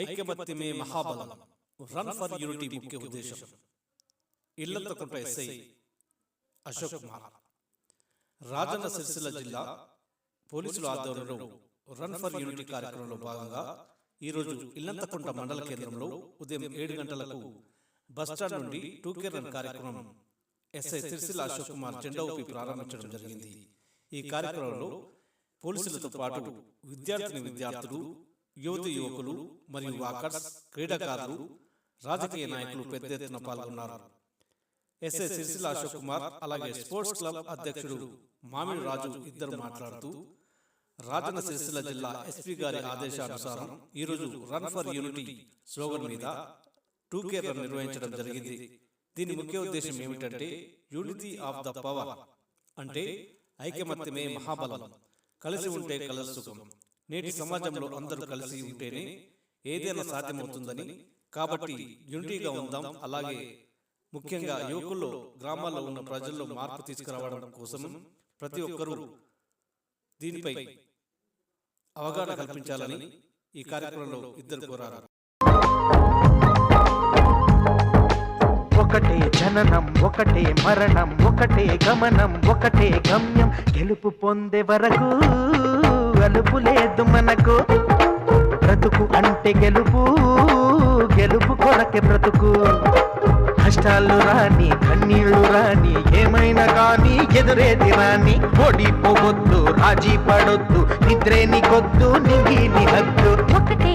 ఐక్యమత్యమే మహాబలం. Run for unity ముఖ్య ఉద్దేశం. ఇల్లంతకుంట ఎస్ఐ అశోక్ కుమార్. రాజన్న సిరిసిల్ల జిల్లా పోలీసుల ఆధ్వర్యంలో రన్ ఫర్ యూనిటీ కార్యక్రమంలో భాగంగా ఈరోజు ఇల్లంతకుంట మండల కేంద్రంలో ఉదయం ఏడు గంటలకు బస్టాండ్ నుండి టూకే రన్ కార్యక్రమం ఎస్ఐ సిరిసిల్ల అశోక్ కుమార్ జెండా ఊపి ప్రారంభించడం జరిగింది. ఈ కార్యక్రమంలో పోలీసులతో పాటు విద్యార్థిని విద్యార్థులు యువతి యువకులు మరియు వాకర్స్ క్రీడాకారులు రాజకీయ నాయకులు పెద్ద ఎత్తున పాల్గొన్నారు. ఎస్ఐ సిరిసిల్ల అశోక్ కుమార్ అలాగే స్పోర్ట్స్ క్లబ్ అధ్యక్షుడు మామిడి రాజు ఇద్దరు మాట్లాడుతూ రాజన్న సిరిసిల్ల జిల్లా ఎస్పీ గారి ఆదేశానుసారం ఈరోజు రన్ ఫర్ యూనిటీ స్లోగన్ మీద టూ కే రన్ నిర్వహించడం జరిగింది. దీని ముఖ్య ఉద్దేశం ఏమిటంటే యూనిటీ ఆఫ్ ద పవర్ అంటే ఐకమత్యమే మహాబలం. కలిసి ఉంటే కలదు సుఖం. నేటి సమాజంలో అందరూ కలిసి ఉంటేనే ఏదైనా సాధ్యమవుతుందని కాబట్టి యూనిటీగా ఉందాం. అలాగే ముఖ్యంగా యువకుల్లో గ్రామాల్లో ఉన్న ప్రజల్లో మార్పు తీసుకురావడం కోసం ప్రతి ఒక్కరూ దీనిపై అవగాహన కల్పించాలని ఈ కార్యక్రమంలో ఇద్దరు కోరారు. ఒకటే జననం ఒకటే మరణం ఒకటే గమనం ఒకటే గమ్యం. గెలుపు పొందే వరకు తలుపు లేదు మనకు. బ్రతుకు అంటే గెలుపు గెలుపు కొరకే బ్రతుకు. కష్టాలు రాని కన్నీళ్ళు రాని ఏమైనా కానీ ఎదురేది రాని. ఓడిపోవద్దు రాజీ పడొద్దు నిద్రే నీకొద్దు నింగి హద్దు. ఒకటే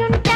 question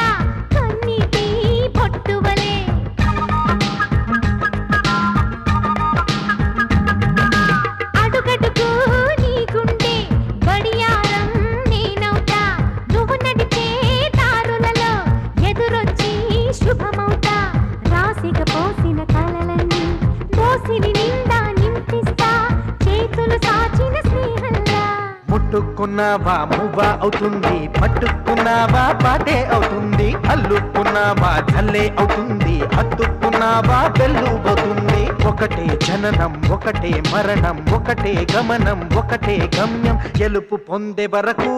ముట్టుకున్నావా మువ్వా అవుతుంది. పట్టుకున్నావా? పాటే అవుతుంది. అల్లుకున్నావా? చల్లే అవుతుంది. హత్తుకున్నావా? వెల్లుబోతుంది ఒకటే జననం ఒకటే మరణం ఒకటే గమనం ఒకటే గమ్యం. గెలుపు పొందే వరకు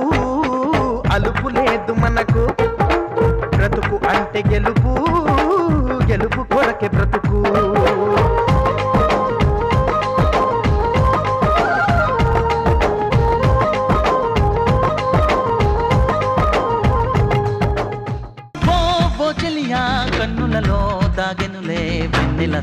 అలుపు లేదు మనకు. బ్రతుకు అంటే గెలుపు గెలుపు కొరకే బ్రతుకు. వెన్నెల